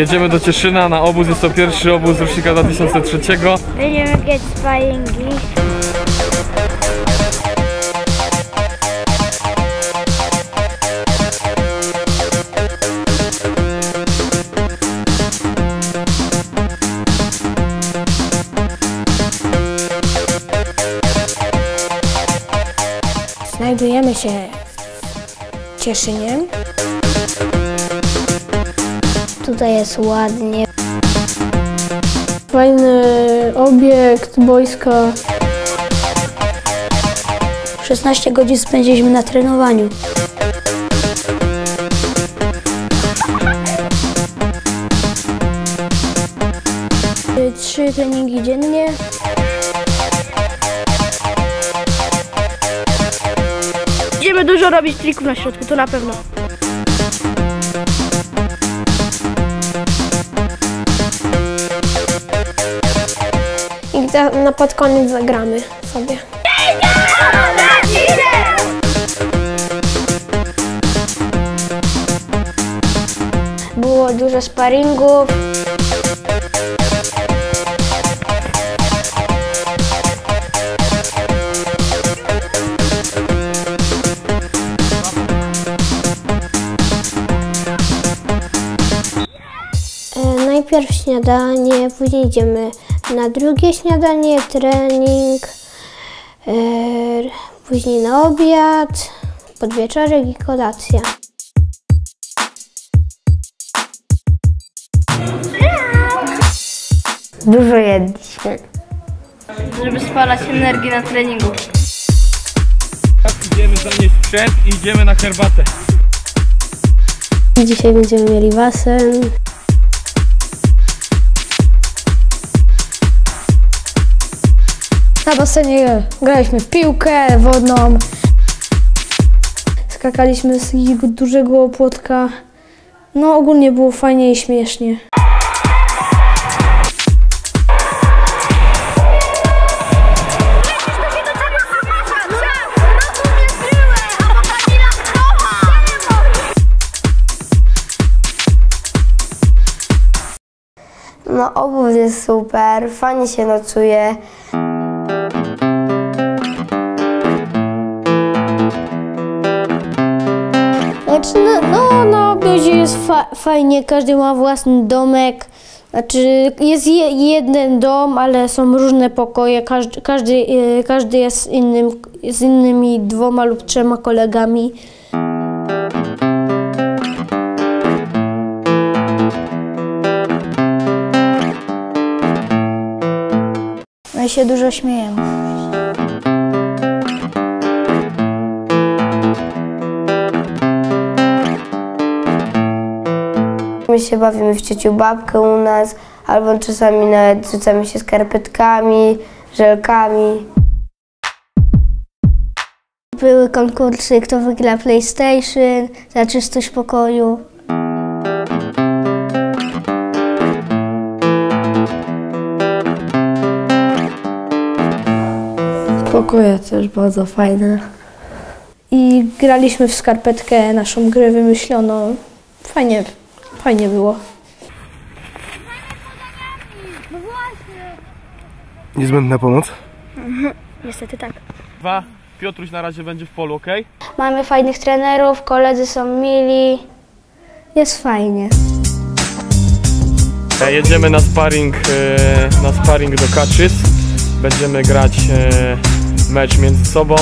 Jedziemy do Cieszyna na obóz, jest to pierwszy obóz rocznika 2003. Będziemy grać sparingi. Znajdujemy się w Cieszynie. Tutaj jest ładnie. Fajny obiekt, boiska. 16 godzin spędziliśmy na trenowaniu. Trzy treningi dziennie. Będziemy dużo robić trików na środku, to na pewno. Za- na pod koniec zagramy sobie. Było dużo sparingów. E, Najpierw śniadanie, później idziemy na drugie śniadanie, trening, e, później na obiad, podwieczorek i kolacja. Dużo jedliśmy. Żeby spalać energię na treningu. Idziemy zanieść sprzęt i idziemy na herbatę. Dzisiaj będziemy mieli basen. Na basenie graliśmy w piłkę wodną. Skakaliśmy z takiego dużego płotka. No ogólnie było fajnie i śmiesznie. No obóz jest super, fajnie się nocuje. Jest fa- fajnie, każdy ma własny domek. Znaczy, jest je, jeden dom, ale są różne pokoje. Każdy, każdy, e, każdy jest innym, z innymi dwoma lub trzema kolegami. My się dużo śmiejemy. Się bawimy w ciociu babkę u nas, albo czasami nawet rzucamy się skarpetkami, żelkami. Były konkursy, kto wygra PlayStation, za czystość pokoju. Pokoje też bardzo fajne. I graliśmy w skarpetkę, naszą grę wymyśloną. Fajnie, fajnie było. Niezbędna pomoc. Niestety tak. Dwa. Piotruś na razie będzie w polu, ok? Mamy fajnych trenerów, koledzy są mili. Jest fajnie. E, Jedziemy na sparring, e, na sparring do Kaczyc. Będziemy grać e, mecz między sobą.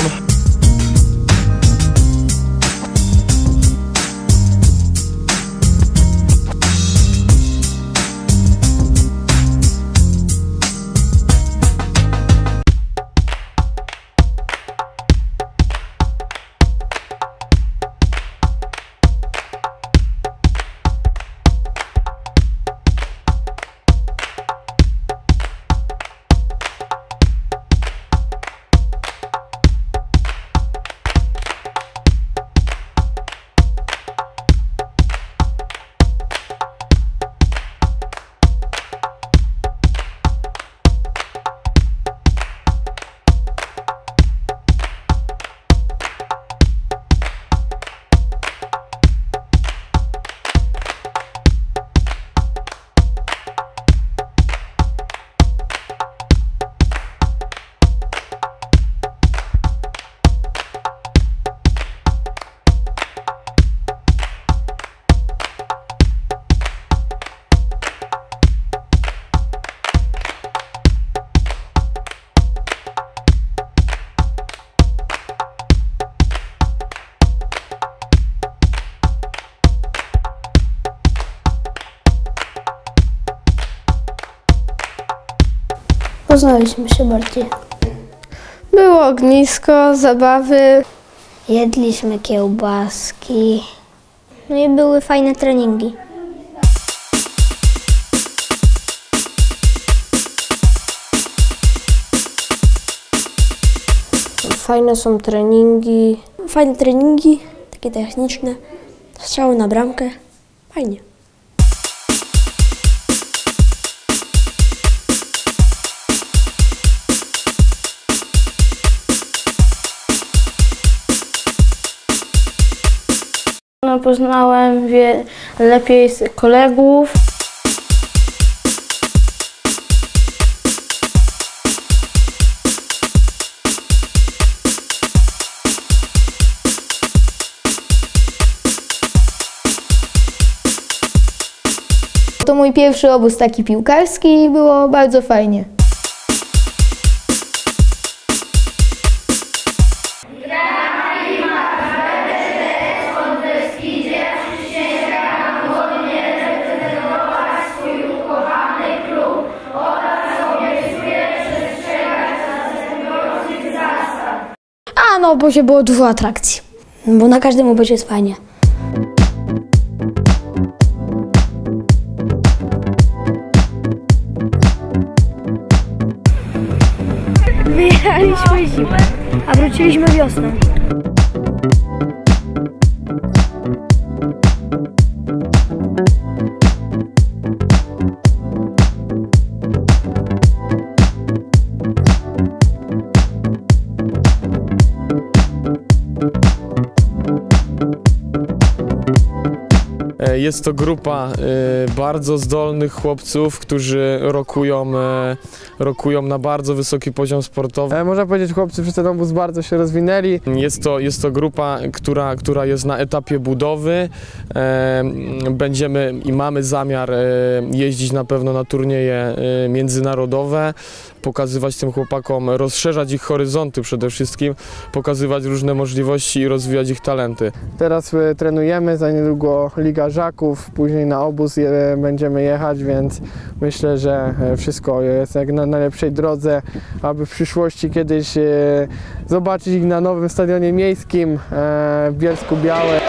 Poznaliśmy się bardziej. Było ognisko, zabawy. Jedliśmy kiełbaski. No i były fajne treningi. Fajne są treningi. Fajne treningi, takie techniczne, strzały na bramkę. Fajnie. Poznałem wie, lepiej z kolegów. To mój pierwszy obóz taki piłkarski i było bardzo fajnie. A no, bo się było dużo atrakcji. Bo na każdym obozie jest fajnie. Wyjechaliśmy a wróciliśmy wiosną. Jest to grupa e, bardzo zdolnych chłopców, którzy rokują, e, rokują na bardzo wysoki poziom sportowy. E, Można powiedzieć, chłopcy przez ten obóz bardzo się rozwinęli. Jest to, jest to grupa, która, która jest na etapie budowy. E, Będziemy i mamy zamiar e, jeździć na pewno na turnieje e, międzynarodowe, pokazywać tym chłopakom, rozszerzać ich horyzonty przede wszystkim, pokazywać różne możliwości i rozwijać ich talenty. Teraz e, trenujemy, za niedługo Liga Żaków, później na obóz je, będziemy jechać, więc myślę, że e, wszystko jest jak na najlepszej drodze, aby w przyszłości kiedyś e, zobaczyć ich na nowym stadionie miejskim e, w Bielsku Białe.